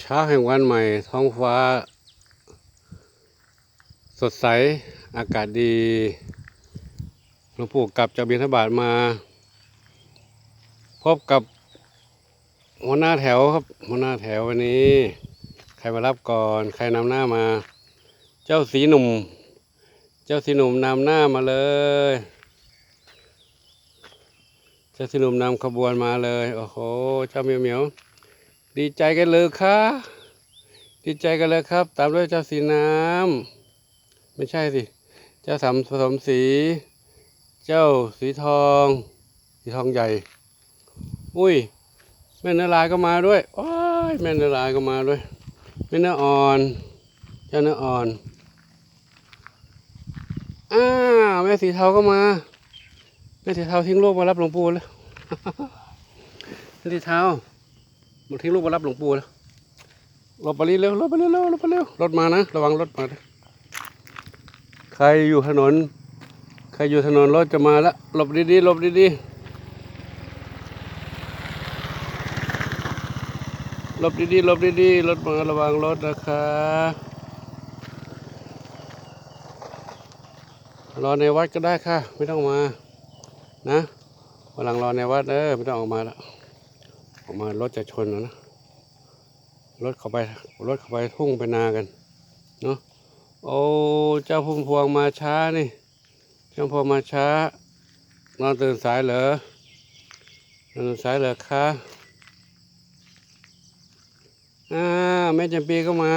เช้าแห่งวันใหม่ท้องฟ้า สดใสอากาศดีหลวงปู่กลับจากบิณฑบาตมา พบกับหัวหน้าแถวครับหัวหน้าแถววันนี้ ใครมารับก่อน ใครนำหน้ามา เจ้าสีหนุ่ม เจ้าสีหนุ่มนำหน้ามาเลย เจ้าสีหนุ่มนำขบวนมาเลย โอ้โห เจ้าเหมียวเหมียว ดีใจกันเลยค่ะดีใจกันเลยครับ ตามด้วยเจ้าสีน้ำไม่ใช่สิ เจ้าสามผสมสี เจ้าสีทอง สีทองใหญ่ อุ้ย แม่เนื้อลายก็มาด้วยโอ้ยแม่เนื้อลายก็มาด้วย แม่เนื้ออ่อน เจ้าเนื้ออ่อนอ้าวแม่สีเทาก็มา แม่สีเทาทิ้งโลกมารับหลวงปู่แล้ว แม่สีเทา มาทิ้งลูกมารับหลวงปู่แล้วหลบไปเร็วหลบไปเร็วหลบไปเร็วรถมานะ ระวังรถมาใครอยู่ถนน ใครอยู่ถนนรถจะมาแล้วหลบดีๆหลบดีๆหลบดีๆหลบดีๆรถมาระวังรถนะคะรอในวัดก็ได้ค่ะ ไม่ต้องมา นะวันหลังรอในวัดเออไม่ต้องออกมาแล้ว ออกมารถจะชนแล้วนะ รถเข้าไป รถเข้าไปทุ่งไปนากัน เนาะ โอ้ เจ้าพุ่มพวงมาช้านี่ เจ้าพวงมาช้า นอนตื่นสายเหรอนอนตื่นสายเหรอคะอ่าแม่จำปีก็มา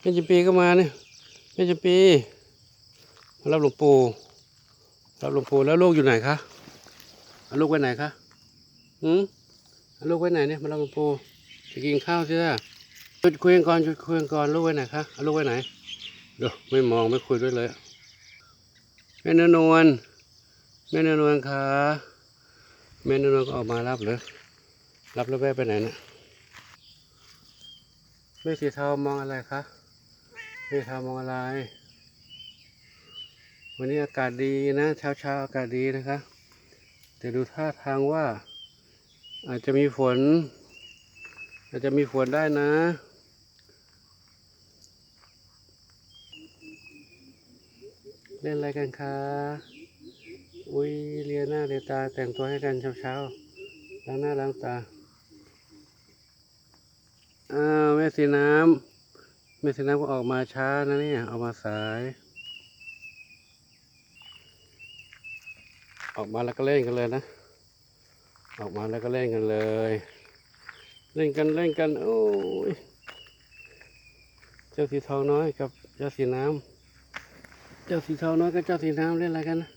แม่จำปีก็มาเนี่ยแม่จำปีมารับหลวงปู่รับหลวงปู่แล้วลูกอยู่ไหนคะลูกไว้ไหนคะหืม ลูกไว้ไหนเนี่ยมาลวงปูจะกินข้าวใช่ไหมจุดคุยกันก่อนจุดคุยกันก่อนลูกไว้ไหนคะเอาลูกไว้ไหนเดี๋ยวไม่มองไม่คุยด้วยเลยแม่นนวลแม่นนวลคะแม่นนวลก็ออกมารับเลยรับแล้วแม่ไปไหนนะแม่สีเทามองอะไรคะแม่เทามองอะไร วันนี้อากาศดีนะเช้าเช้าอากาศดีนะคะแต่ดูท่าทางว่า อาจจะมีฝน อาจจะมีฝนได้นะ เล่นอะไรกันคะอุ้ยเลียหน้าเลียตาแต่งตัวให้กันเช้าๆล้างหน้าล้างตาอ้าวแม่สีน้ำแม่สีน้ำก็ออกมาช้านะเนี่ยออกมาสาย ออกมาแล้วก็เล่นกันเลยนะ ออกมาแล้วก็เล่นกันเลย เล่นกันเล่นกัน โอ้ย เจ้าสีทองน้อยกับเจ้าสีน้ำ เจ้าสีทองน้อยกับเจ้าสีน้ำเล่นอะไรกันนะ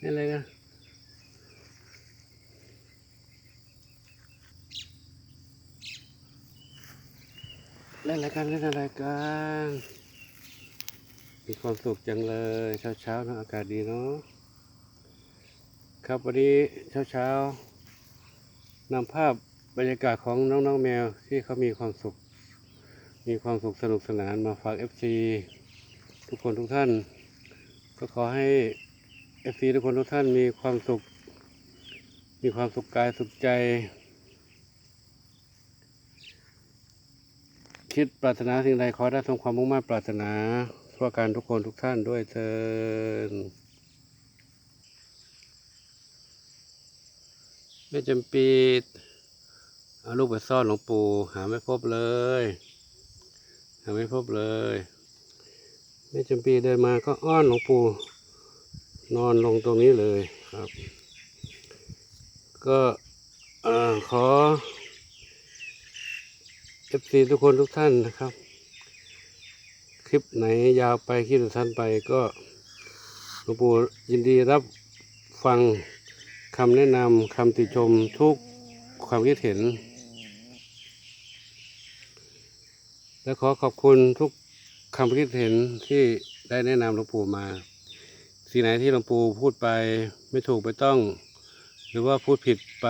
เล่นอะไรกันเล่นอะไรกันเล่นอะไรกันมีความสุขจังเลย เช้าเช้าๆเนะอากาศดีเนาะ ครับวันนี้เช้าเช้าๆนำภาพบรรยากาศของน้องๆแมวที่เขามีความสุข มีความสุขสนุกสนานมาฝาก FC ทุกคนทุกท่าน ก็ขอให้ FC ทุกคนทุกท่านมีความสุข มีความสุขกายสุขใจ คิดปรารถนาสิ่งใดขอได้สมความมุ่งมั่นปรารถนาทั่วการทุกคนทุกท่านด้วยเถิด แม่จำปีเอาลูกไปซ่อนหลวงปู่หาไม่พบเลย หาไม่พบเลยแม่จำปีเดินมาก็อ้อนหลวงปู่นอนลงตรงนี้เลยครับ ก็ขอเอฟซีทุกคนทุกท่านนะครับ คลิปไหนยาวไปคลิปสั้นไปก็หลวงปู่ยินดีรับฟัง คำแนะนำคำติชมทุกความคิดเห็น และขอขอบคุณทุกคำคิดเห็นที่ได้แนะนำหลวงปู่มา สิ่งไหนที่หลวงปู่พูดไปไม่ถูกไม่ต้อง หรือว่าพูดผิดไป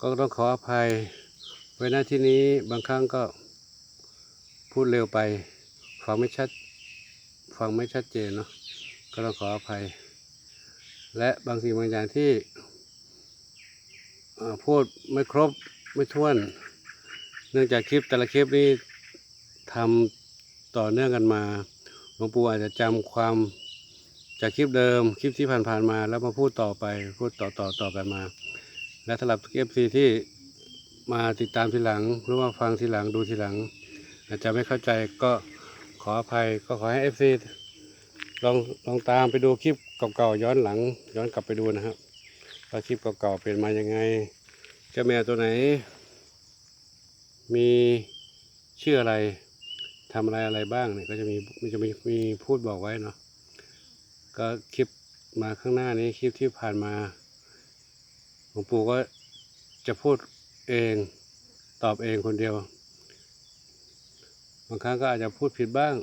ก็ต้องขออภัยไว้หน้าที่นี้บางครั้งก็พูดเร็วไป ฟังไม่ชัด ฟังไม่ชัดเจนเนาะก็ต้องขออภัย และบางสิ่งบางอย่างที่พูดไม่ครบไม่ท้วน เนื่องจากคลิปแต่ละคลิปนี้ทำต่อเนื่องกันมาหลวงปู่อาจจะจำความจากคลิปเดิมคลิปที่ผ่านๆมาแล้วมาพูดต่อไปพูดต่อต่อต่อกันมา และสำหรับเอฟซีที่มาติดตามทีหลัง หรือว่าฟังทีหลังดูทีหลัง อาจจะไม่เข้าใจก็ขออภัยก็ขอให้เอฟซี ลองลองตามไปดูคลิปเก่าๆย้อนหลัง ย้อนกลับไปดูนะครับว่าคลิปเก่าๆเป็นมายังไง เจ้าแมวตัวไหน มีชื่ออะไรทำอะไรอะไรบ้างเนี่ยก็จะมีมันจะมีมีพูดบอกไว้เนาะก็คลิปมาข้างหน้านี้คลิปที่ผ่านมาหลวงปู่ก็จะพูดเองตอบเองคนเดียว บางครั้งก็อาจจะพูดผิดบ้าง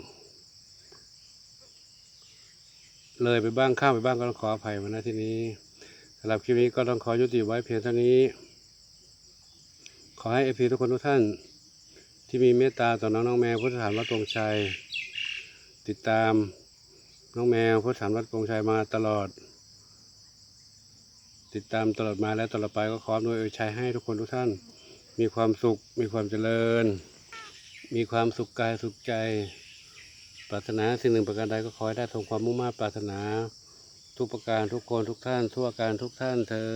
เลยไปบ้างข้ามไปบ้างก็ต้องขออภัยมาณที่นี้สำหรับคลิปนี้ก็ต้องขอยุติไว้เพียงเท่านี้ ขอให้เอฟีทุกคนทุกท่าน ที่มีเมตตาต่อน้องน้องแมวพุทธฐานวัดตรงชัย ติดตามน้องแมวพุทธฐานวัดตรงชัยมาตลอด ติดตามตลอดมาและตลอดไปก็ขออวยชัยให้ทุกคนทุกท่าน มีความสุขมีความเจริญ มีความสุขกายสุขใจ ปรารถนาสิ่งหนึ่งประการใดก็ขอให้ได้สมความมุ่งมั่นปรารถนา ทุกประการทุกคนทุกท่าน ทั่วการทุกท่านเทิ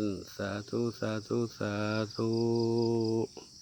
นสาธุสาธุสาธุ